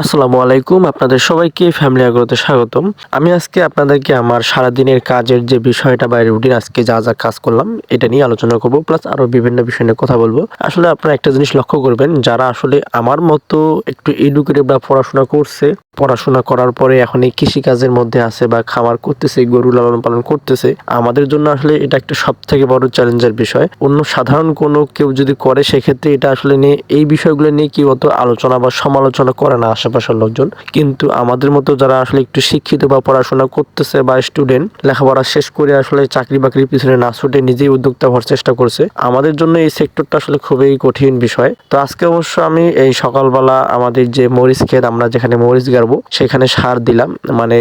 আসসালামু আলাইকুম, আপনাদের সবাইকে ফ্যামিলি আগ্রহতে স্বাগতম। আমি আজকে আপনাদেরকে আমার সারাদিনের কাজের যে বিষয়টা বা রুটিন আজকে যা যা কাজ করলাম, এটা নিয়ে আলোচনা করব প্লাস আরও বিভিন্ন বিষয় নিয়ে কথা বলব। আসলে আপনারা একটা জিনিস লক্ষ্য করবেন, যারা আসলে আমার মতো একটু এডুকেটেড বা পড়াশোনা করছে, পড়াশোনা করার পরে এখন এই কৃষি কাজের মধ্যে আছে বা খামার করতেছে, গরু লালন পালন করতেছে, আমাদের জন্য আসলে এটা একটা সব থেকে বড় চ্যালেঞ্জের বিষয়। অন্য সাধারণ কোনো কেউ যদি করে, সেক্ষেত্রে এটা আসলে নিয়ে, এই বিষয়গুলো নিয়ে কি অত আলোচনা বা সমালোচনা করে না। আশেপাশের লোকজন। কিন্তু আমাদের মতো যারা আসলে একটু শিক্ষিত বা পড়াশোনা করতেছে বা স্টুডেন্ট লেখাপড়া শেষ করে আসলে চাকরি বাকরির পিছনে না ছুটে নিজেই উদ্যোক্তা হওয়ার চেষ্টা করছে। আমাদের জন্য এই সেক্টরটা আসলে খুবই কঠিন বিষয়। তো আজকে অবশ্য আমি এই সকালবেলা আমাদের যে মরিচ ক্ষেত, আমরা যেখানে মরিচ গাড়বো, সেখানে সার দিলাম। মানে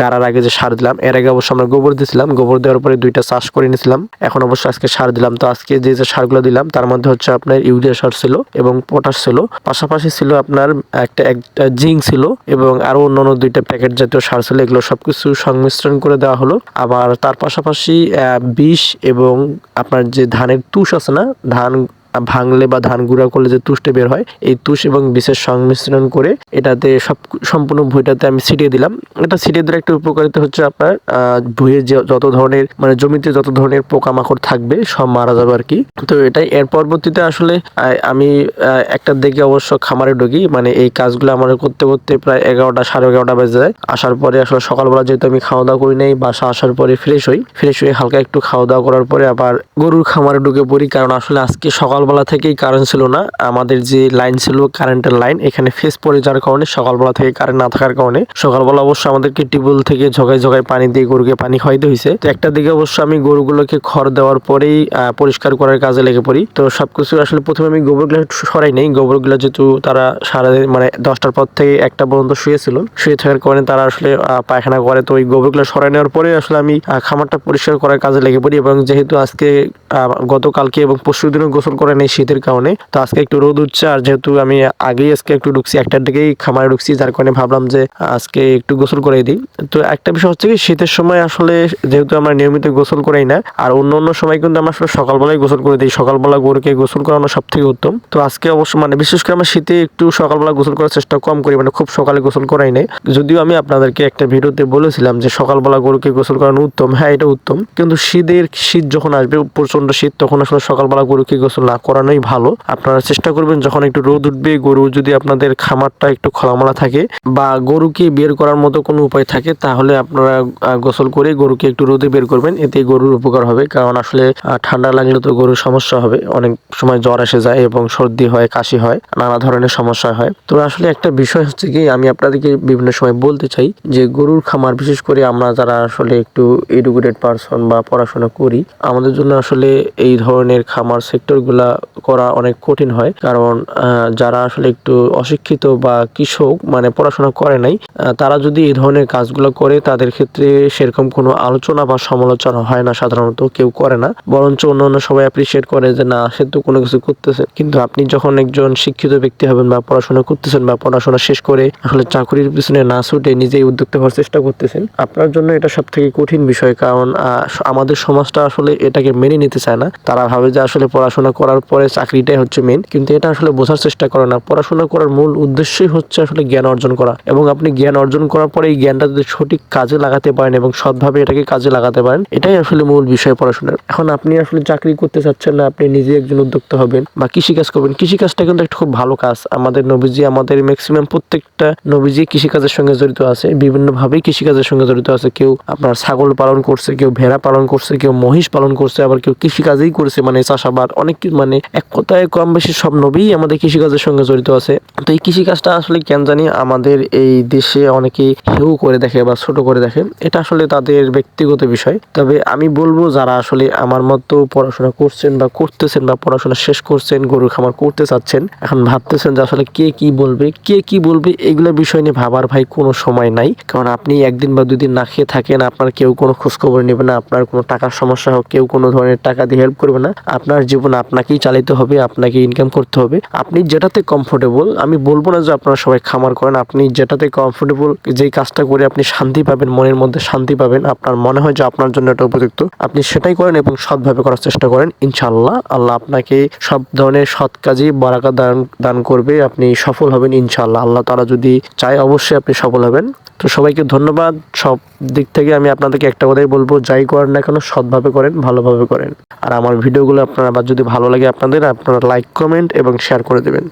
গাড়ার আগে যে সার দিলাম, এর আগে অবশ্য আমরা গোবর দিয়েছিলাম। গোবর দেওয়ার পরে দুইটা চাষ করে নিয়েছিলাম। এখন অবশ্য আজকে সার দিলাম। তো আজকে যে যে সারগুলো দিলাম, তার মধ্যে হচ্ছে আপনার ইউরিয়া সার ছিল এবং পটাশ ছিল। পাশাপাশি ছিল আপনার একটা একটা জিঙ্ক ছিল এবং আরও অন্যান্য দুইটা প্যাকেট জাতীয় সার ছিল, এগুলো সবকিছু সংমিশ্রণ করে দেওয়া হলো। আবার তার পাশাপাশি বিষ এবং আপনার যে ধানের তুষ আছে না, ধান ভাঙলে বা ধান গুঁড়া করলে যে তুষটা বের হয় এই তুষ এবং বিষের সংমিশ্রণ করে এটাতে সব সম্পূর্ণ ভুঁইটাতে আমি ছিটিয়ে দিলাম। এটা ছিটিয়ে দিলে একটা উপকারিতা হচ্ছে আপনার আহ, ভুঁইয়ে যে যত ধরনের মানে জমিতে যত ধরনের পোকামাকড় থাকবে সব মারা যাবে আর কি। তো এটাই এর পরবর্তীতে আসলে আমি একটার দিকে অবশ্য খামারে ঢুকি মানে এই কাজগুলো আমার করতে করতে প্রায় এগারোটা সাড়ে এগারোটা বেজে যায়। আসার পরে আসলে সকালবেলা যেহেতু আমি খাওয়া দাওয়া করি নাই বাসা আসার পরে ফ্রেশ হই। ফ্রেশ হয়ে হালকা একটু খাওয়া দাওয়া করার পরে আবার গরুর খামারে ঢুকে পড়ি কারণ আসলে আজকে সকালবেলা থেকেই কারেন্ট ছিল না। আমাদের যে লাইন ছিল কারেন্টের লাইন এখানে ফেস পড়ে যাওয়ার কারণে সকালবেলা থেকে কারেন্ট না থাকার কারণে সকালবেলা অবশ্য আমাদেরকে টিউবওয়েল থেকে ঝগাই ঝগাই পানি দিয়ে গরুকে পানি খাওয়াইতে হয়েছে তো একটা দিকে অবশ্য আমি গরুগুলোকে খড় দেওয়ার পরেই পরিষ্কার করার কাজে লেগে পড়ি। তো সবকিছু আসলে প্রথমে আমি গোবরগুলো সরাই নেই। গোবরগুলো যেহেতু তারা সারাদিন মানে দশটার পর থেকে একটা পর্যন্ত শুয়েছিল, শুয়ে থাকার কারণে তারা আসলে পায়খানা করে। তো ওই গোবরগুলো সরাই নেওয়ার পরে আসলে আমি খামারটা পরিষ্কার করার কাজে লেগে পড়ি এবং যেহেতু আজকে গতকালকে এবং পরশু দিনও গোসল করে নেই শীতের কারণে। তো আজকে একটু রোদ উঠছে আর যেহেতু আমি আগেই আজকে একটু ঢুকছি, একটার দিকেই খামারে ঢুকছি, যার কারণে ভাবলাম যে আজকে একটু গোসল করে দিই। তো একটা বিষয় হচ্ছে কি, শীতের সময় আসলে যেহেতু আমরা নিয়মিত গোসল করাই না, আর অন্য অন্য সময় কিন্তু আমরা আসলে সকালবেলায় গোসল করে দিই। সকালবেলা গরুকে গোসল করানো সব থেকে উত্তম। তো আজকে অবশ্য মানে বিশেষ করে আমরা শীতে একটু সকালবেলা গোসল করার চেষ্টা কম করি মানে খুব সকালে গোসল করাই নাই। যদিও আমি আপনাদেরকে একটা ভিডিওতে বলেছিলাম যে সকালবেলা গরুকে গোসল করানো উত্তম। হ্যাঁ এটা উত্তম। কিন্তু শীতের শীত যখন আসবে প্রচণ্ড শীত, তখন আসলে সকালবেলা গরুকে গোসল না করানোই ভালো। আপনারা চেষ্টা করবেন যখন একটু রোদ উঠবে, গরু যদি আপনাদের খামারটা একটু খোলামেলা থাকে বা গরুকে বের করার মতো কোনো উপায় থাকে, তাহলে আপনারা গোসল করে গরুকে একটু রোদে বের করবেন। এতে গরুর উপকার হবে। কারণ আসলে ঠান্ডা লাগলে তো গরুর সমস্যা হবে। অনেক সময় জ্বর এসে যায় এবং সর্দি হয়, কাশি হয়, নানা ধরনের সমস্যা হয়। তো আসলে একটা বিষয় হচ্ছে কি, আমি আপনাদেরকে বিভিন্ন সময় বলতে চাই যে, গরুর খামার, বিশেষ করে আমরা যারা আসলে একটু এডুকেটেড পারসন বা পড়াশোনা করি, আমাদের জন্য আসলে এই ধরনের খামার সেক্টরগুলা করা অনেক কঠিন হয়। কারণ যারা আসলে একটু অশিক্ষিত বা কৃষক মানে পড়াশোনা করে নাই তারা যদি এই ধরনের কাজগুলো করে, তাদের ক্ষেত্রে সেরকম কোনো আলোচনা বা সমালোচনা হয় না সাধারণত, কেউ করে না। বরঞ্চ অন্য অন্য সবাই অ্যাপ্রিসিয়েট করে যে, না, সে তো কোনো কিছু করতেছে। কিন্তু আপনি যখন একজন শিক্ষিত ব্যক্তি হবেন বা পড়াশোনা করতেছেন বা পড়াশোনা শেষ করে আসলে চাকরির পিছনে না ছুটে নিজেই উদ্যোক্তা হওয়ার চেষ্টা করতেছেন, আপনার জন্য এটা সব থেকে কঠিন বিষয়। কারণ আমাদের সমাজটা আসলে এটাকে মেনে নিতে চায় না। তারা ভাবে যে, আসলে পড়াশোনা করার পরে চাকরিটাই হচ্ছে মেন কিন্তু এটা আসলে বোঝার চেষ্টা করে না। পড়াশোনা করার মূল উদ্দেশ্যই হচ্ছে আসলে জ্ঞান অর্জন করা। এবং আপনি জ্ঞান অর্জন করার পরে এই জ্ঞানটা যদি সঠিক কাজে লাগাতে পারেন এবং সৎভাবে এটাকে কাজে লাগাতে পারেন, এটাই আসলে মূল বিষয় পড়াশোনার। এখন আপনি আসলে চাকরি করতে চাচ্ছেন না, আপনি নিজে একজন উদ্যোক্তা হবেন বা কৃষিকাজ করবেন। কৃষিকাজটা কিন্তু একটা খুব ভালো কাজ। আমাদের নবীজি, আমাদের ম্যাক্সিমাম প্রত্যেকটা নবীজি কৃষিকাজের সঙ্গে জড়িত আছে। বিভিন্নভাবেই কৃষিকাজের সঙ্গে জড়িত আছে। কেউ আপনার ছাগল পালন করছে, কেউ ভেড়া পালন করছে, কেউ মহিষ পালন করছে, আবার কেউ কৃষিকাজেই করছে মানে চাষাবাদ, অনেক কি- মানে এক কথায় কম বেশি সব নবী আমাদের কৃষিকাজের সঙ্গে জড়িত আছে। তো এই কৃষিকাজটা আসলে কেন জানি আমাদের এই দেশে অনেকেই হেউ করে দেখে বা ছোট করে দেখে। এটা আসলে তাদের ব্যক্তিগত বিষয়। তবে আমি বলব যারা আসলে আমার মতো পড়াশোনা করছেন বা করতেছেন বা পড়াশোনা শেষ করছেন, গরু খামার করতে চাচ্ছেন, এখন ভাবতেছেন যে আসলে কে কি বলবে, কে কি বলবে, এগুলো বিষয় নিয়ে ভাবার ভাই কোনো সময় নাই। কারণ আপনি একদিন বা দুদিন না খেয়ে থাকেন, আপনার কেউ কোনো খোঁজ খবর নেবে না, আপনার কোনো টাকার সমস্যা হোক, কেউ কোনো ধরনের টাকা দিয়ে হেল্প করবে না। আপনার জীবন আপনাকেই আপনাকেই চালাতে হবে, আপনাকে ইনকাম করতে হবে। আপনি যেটাতে কমফোর্টেবল আমি বলব না যে আপনারা সবাই খামার করেন, আপনি যেটাতে কমফোর্টেবল যেই কাজটা করে আপনি শান্তি পাবেন, মনের মধ্যে শান্তি পাবেন, আপনার মনে হয় যে আপনার জন্য এটা উপযুক্ত, আপনি সেটাই করেন এবং সৎভাবে করার চেষ্টা করেন ইনশাল্লাহ আল্লাহ আপনাকে সব ধরনের সৎ কাজে বারাকা দান দান করবে, আপনি সফল হবেন ইনশাল্লাহ আল্লাহ তারা যদি চায়, অবশ্যই আপনি সফল হবেন। তো সবাইকে ধন্যবাদ। সব দিক থেকে আমি আপনাদেরকে একটা কথাই বলব, যাই করেন না কেন, সৎভাবে করেন, ভালোভাবে করেন। আর আমার ভিডিওগুলো আপনারা যদি ভালো লাগে আপনাদের আপনারা লাইক কমেন্ট এবং শেয়ার করে দেবেন।